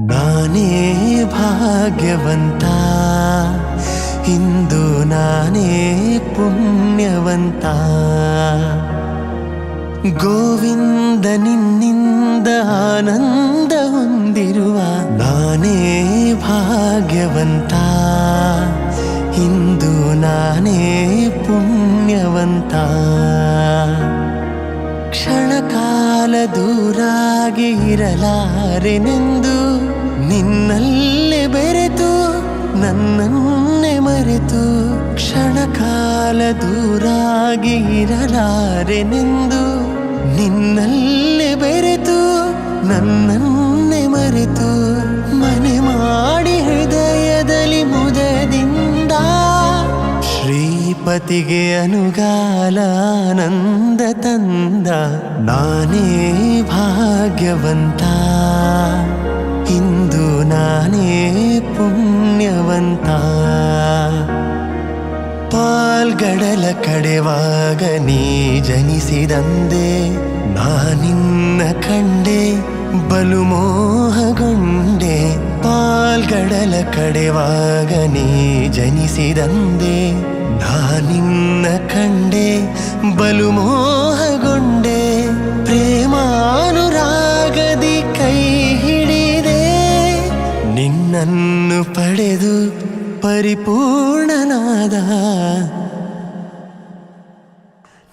ನಾನೇ ಭಾಗ್ಯವಂತ. ಇಂದು ನಾನೇ ಪುಣ್ಯವಂತ. ಗೋವಿಂದ ನಿನ್ನಿಂದ ಆನಂದ ಹೊಂದಿರುವ ನಾನೇ ಭಾಗ್ಯವಂತ. ಇಂದು ನಾನೇ ಪುಣ್ಯವಂತ. ಕ್ಷಣಕಾಲ ದೂರಾಗಿ ಇರಲಾರೆನೆಂದು ನಿನ್ನಲ್ಲೇ ಬೆರೆತು ನನ್ನನ್ನೇ ಮರೆತು ಕ್ಷಣಕಾಲ ದೂರಾಗಿ ಇರಲಾರೆನೆಂದು ನಿನ್ನಲ್ಲೇ ಶ್ರೀಪತಿಗೆ ಅನುಗಾಲ ಆನಂದ ತಂದ ನಾನೇ ಭಾಗ್ಯವಂತ. ಇಂದು ನಾನೇ ಪುಣ್ಯವಂತ. ಪಾಲ್ಗಡಲ ಕಡೆವಾಗ ನೀ ಜನಿಸಿದಂದೆ ನಾನಿನ್ನ ಕಂಡೆ ಬಲು ಮೋಹಗೊಂಡೆ ಪಾಲ್ಗಡಲ ಕಡೆವಾಗ ನೀ ಜನಿಸಿದಂದೆ ನಾನಿನ್ನ ಕಂಡೆ ಬಲು ಮೋಹಗೊಂಡೆ ಪ್ರೇಮಾನುರಾಗದಿ ಕೈ ಹಿಡಿದೆ. ನಿನ್ನನ್ನು ಪಡೆದು ಪರಿಪೂರ್ಣನಾದ